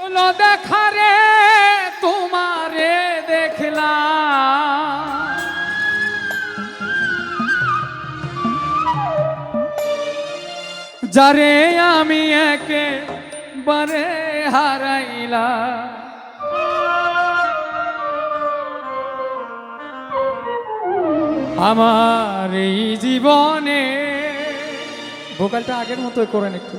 হলো দেখারে তোমারে দেখলাম। যারে আমি একেবারে হারাইলাম। আমার এই জীবনে, ভোকালটা আগের মতোই করেন একটু।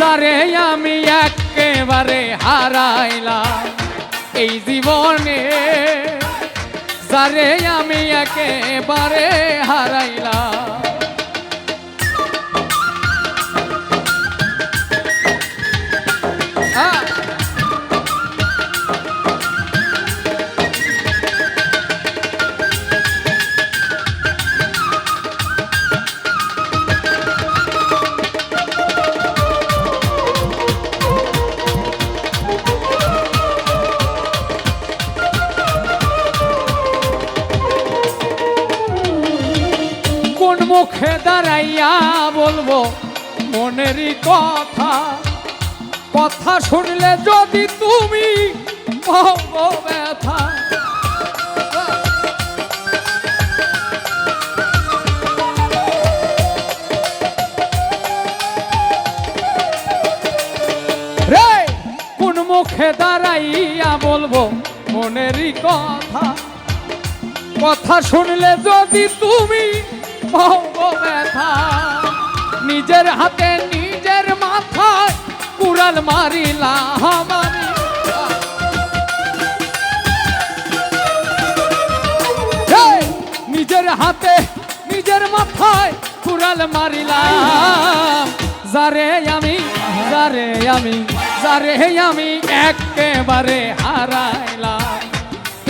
যারে আমি একেবারে হারাইলাম এই জীবনে। যারে আমি একেবারে হারাইলাম। মুখে দাঁড়াইয়া বলব মনেরই কথা। কথা শুনলে যদি তুমি ব্যথা কোন মুখে দাঁড়াইয়া বলব মনেরই কথা। কথা শুনলে যদি তুমি ভঙ্গ ব্যথা নিজের হাতে নিজের মাথায় কুড়াল মারিলা আমারি এই, নিজের হাতে নিজের মাথায় কুড়াল মারিলাম। যারে আমি যারে আমি যারে আমি একেবারে হারাইলাম।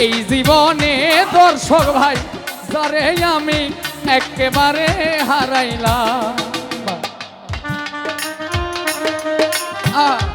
এই জীবনে দর্শক ভাই যারে আমি একেবারে হারাইলাম। আহ।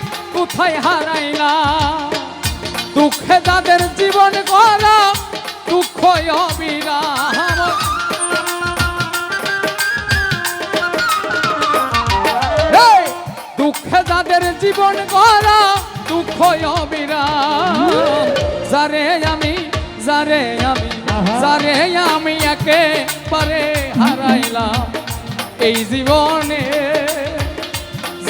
কোথায় হারাইলা? দুঃখে তাদের জীবন করা দুঃখ অবিরাম। দুঃখে তাদের জীবন করা দুঃখ অবিরাম। যারে আমি যারে আমি যারে আমি একেবারে হারাইলাম। এই জীবনে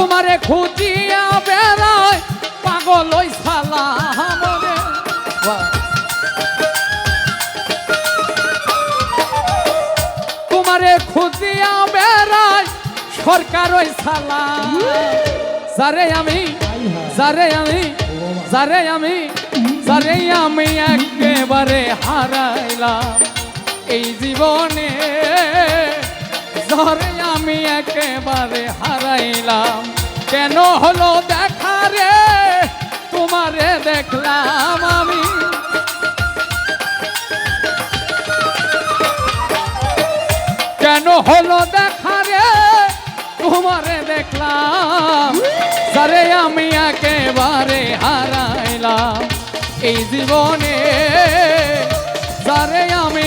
তোমারে খুঁজিয়া বেড়ায় পাগল ওই। তোমারে খুঁজিয়া বেড়ায় সরকার ওই সালা যারে আমি যারে আমি যারে আমি যারে আমি একেবারে হারাইলাম। এই জীবনে যারে আমি একেবারে হারাইলাম। কেন হলো দেখা রে? তোমারে দেখলাম আমি। কেন হলো দেখা রে? তোমারে দেখলাম। সারে আমি একেবারে হারাইলাম। এই জীবনে সারে আমি